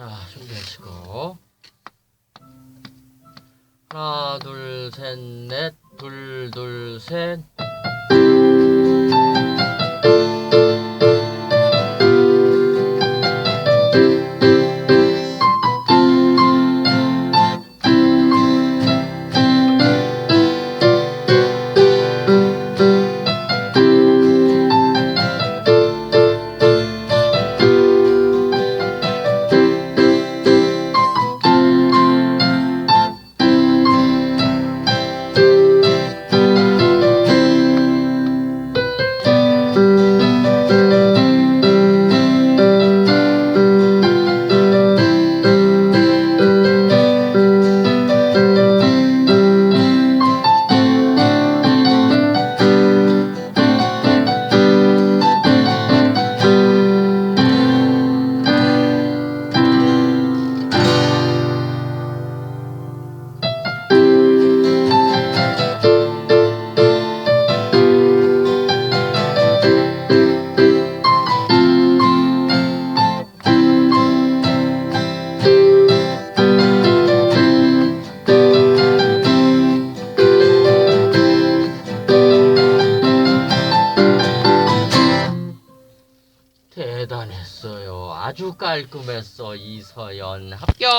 자, 준비하시고. 하나, 둘, 셋, 넷. 둘, 둘, 셋. 대단했어요. 아주 깔끔했어. 이서연 합격!